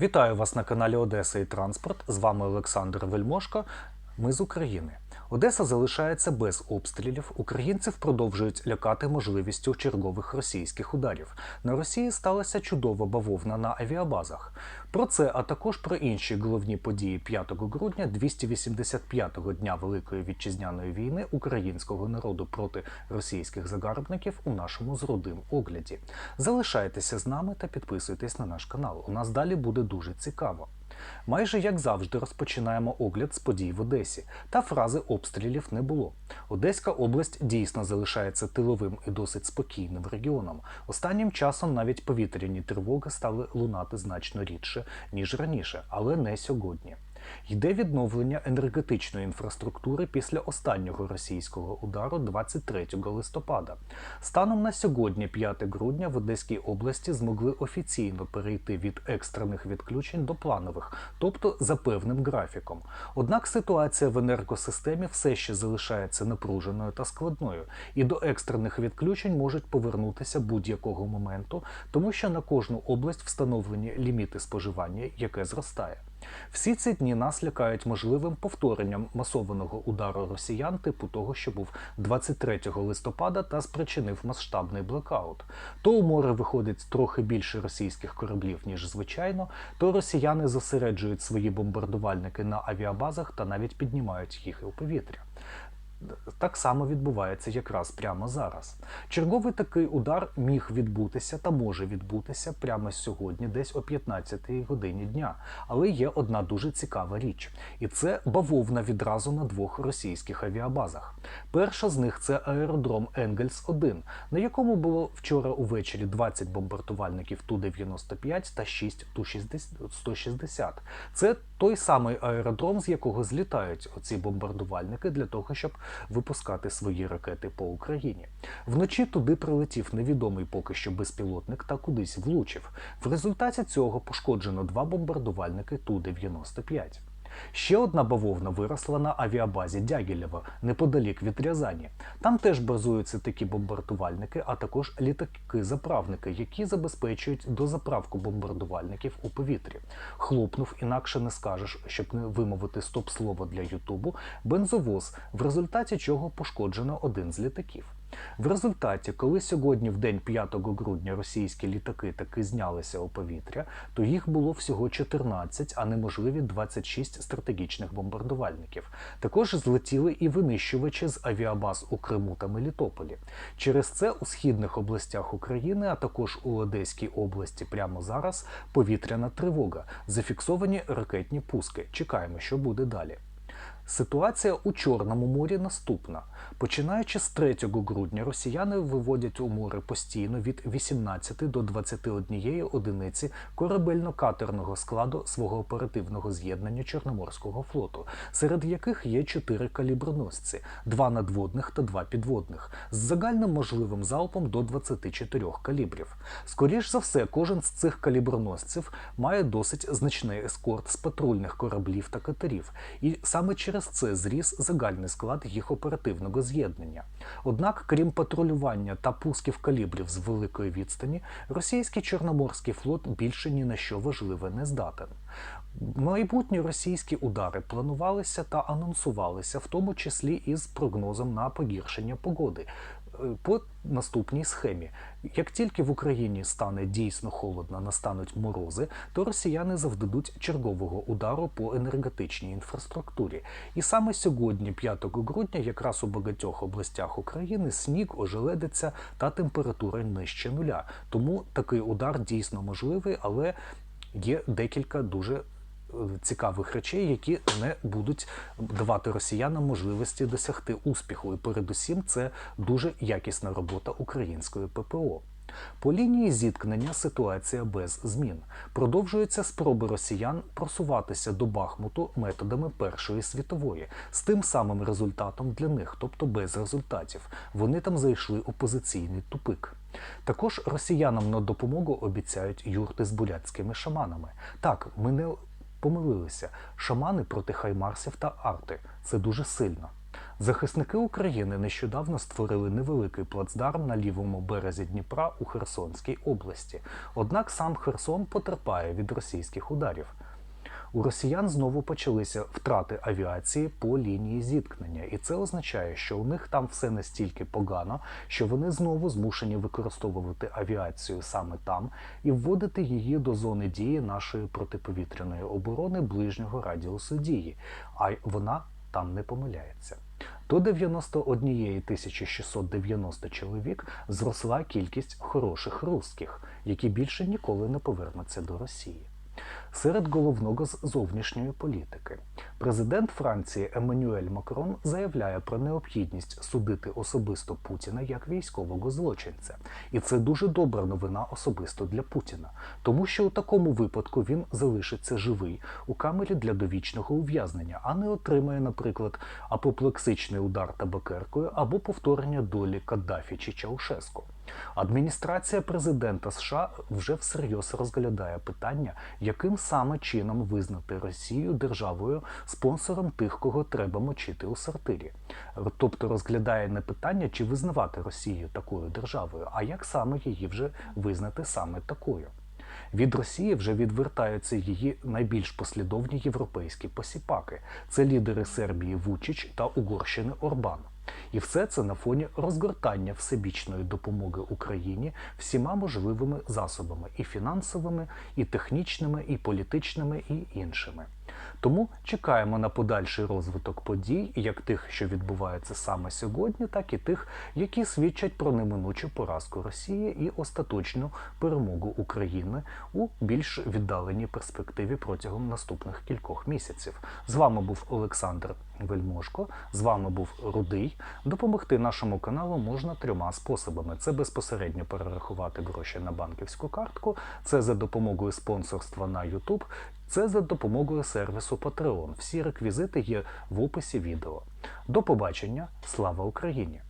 Вітаю вас на каналі Одеса і Транспорт. З вами Олександр Вельмошко. Ми з України. Одеса залишається без обстрілів. Українців продовжують лякати можливістю чергових російських ударів. На Росії сталася чудова бавовна на авіабазах. Про це, а також про інші головні події 5 грудня 285-го дня Великої вітчизняної війни українського народу проти російських загарбників у нашому з родим огляді. Залишайтеся з нами та підписуйтесь на наш канал. У нас далі буде дуже цікаво. Майже як завжди розпочинаємо огляд з подій в Одесі. Та фрази обстрілів не було. Одеська область дійсно залишається тиловим і досить спокійним регіоном. Останнім часом навіть повітряні тривоги стали лунати значно рідше ніж раніше, але не сьогодні. Йде відновлення енергетичної інфраструктури після останнього російського удару 23 листопада. Станом на сьогодні, 5 грудня, в Одеській області змогли офіційно перейти від екстрених відключень до планових, тобто за певним графіком. Однак ситуація в енергосистемі все ще залишається напруженою та складною, і до екстрених відключень можуть повернутися будь-якого моменту, тому що на кожну область встановлені ліміти споживання, яке зростає. Всі ці дні нас лякають можливим повторенням масованого удару росіян, типу того, що був 23 листопада та спричинив масштабний блекаут. То у море виходить трохи більше російських кораблів, ніж звичайно, то росіяни зосереджують свої бомбардувальники на авіабазах та навіть піднімають їх у повітря. Так само відбувається якраз прямо зараз. Черговий такий удар міг відбутися та може відбутися прямо сьогодні, десь о 15-й годині дня. Але є одна дуже цікава річ, і це бавовна відразу на двох російських авіабазах. Перша з них це аеродром Енгельс 1 на якому було вчора увечері 20 бомбардувальників Ту-95 та 6 Ту-160. Це той самий аеродром, з якого злітають оці бомбардувальники для того, щоб випускати свої ракети по Україні. Вночі туди прилетів невідомий поки що безпілотник та кудись влучив. В результаті цього пошкоджено два бомбардувальники Ту-95. Ще одна бавовна виросла на авіабазі Дягілєва неподалік від Рязані. Там теж базуються такі бомбардувальники, а також літаки-заправники, які забезпечують дозаправку бомбардувальників у повітрі. Хлопнув, інакше не скажеш, щоб не вимовити стоп-слово для Ютубу, бензовоз, в результаті чого пошкоджено один з літаків. В результаті, коли сьогодні, в день 5 грудня, російські літаки таки знялися у повітря, то їх було всього 14, а неможливі 26 стратегічних бомбардувальників. Також злетіли і винищувачі з авіабаз у Криму та Мелітополі. Через це у східних областях України, а також у Одеській області, прямо зараз повітряна тривога, зафіксовані ракетні пуски. Чекаємо, що буде далі. Ситуація у Чорному морі наступна. Починаючи з 3 грудня, росіяни виводять у море постійно від 18 до 21 одиниці корабельно-катерного складу свого оперативного з'єднання Чорноморського флоту, серед яких є 4 каліброносці, 2 надводних та 2 підводних, з загальним можливим залпом до 24 калібрів. Скоріш за все, кожен з цих каліброносців має досить значний ескорт з патрульних кораблів та катерів, і саме через це зріс загальний склад їх оперативного з'єднання. Однак, крім патрулювання та пусків калібрів з великої відстані, російський Чорноморський флот більше ні на що важливе не здатен. Майбутні російські удари планувалися та анонсувалися, в тому числі із прогнозом на погіршення погоди. По наступній схемі, як тільки в Україні стане дійсно холодно, настануть морози, то росіяни завдадуть чергового удару по енергетичній інфраструктурі. І саме сьогодні, 5 грудня, якраз у багатьох областях України сніг ожеледиться та температура нижче нуля. Тому такий удар дійсно можливий, але є декілька дуже цікавих речей, які не будуть давати росіянам можливості досягти успіху. І передусім це дуже якісна робота української ППО. По лінії зіткнення ситуація без змін. Продовжуються спроби росіян просуватися до Бахмуту методами Першої світової, з тим самим результатом для них, тобто без результатів. Вони там зайшли у позиційний тупик. Також росіянам на допомогу обіцяють юрти з бурятськими шаманами. Так, ми не помилилися. Шамани проти хаймарсів та арти це дуже сильно. Захисники України нещодавно створили невеликий плацдарм на лівому березі Дніпра у Херсонській області. Однак сам Херсон потерпає від російських ударів. У росіян знову почалися втрати авіації по лінії зіткнення, і це означає, що у них там все настільки погано, що вони знову змушені використовувати авіацію саме там і вводити її до зони дії нашої протиповітряної оборони ближнього радіусу дії. А вона там не помиляється. До 91 690 чоловік зросла кількість хороших русських, які більше ніколи не повернуться до Росії. Серед головного з зовнішньої політики президент Франції Еммануель Макрон заявляє про необхідність судити особисто Путіна як військового злочинця, і це дуже добра новина особисто для Путіна, тому що у такому випадку він залишиться живий у камері для довічного ув'язнення, а не отримає, наприклад, апоплексичний удар табакеркою або повторення долі Каддафі чи Чаушеску. Адміністрація президента США вже всерйоз розглядає питання, яким саме чином визнати Росію державою спонсором тих, кого треба мочити у сортирі. Тобто розглядає не питання, чи визнавати Росію такою державою, а як саме її вже визнати саме такою. Від Росії вже відвертаються її найбільш послідовні європейські посіпаки. Це лідери Сербії Вучич та Угорщини Орбан. І все це на фоні розгортання всебічної допомоги Україні всіма можливими засобами і фінансовими, і технічними, і політичними, і іншими. Тому чекаємо на подальший розвиток подій, як тих, що відбуваються саме сьогодні, так і тих, які свідчать про неминучу поразку Росії і остаточну перемогу України у більш віддаленій перспективі протягом наступних кількох місяців. З вами був Олександр Вельмошко, з вами був Рудий. Допомогти нашому каналу можна трьома способами: це безпосередньо перерахувати гроші на банківську картку, це за допомогою спонсорства на YouTube, це за допомогою сервісу Patreon. Всі реквізити є в описі відео. До побачення! Слава Україні!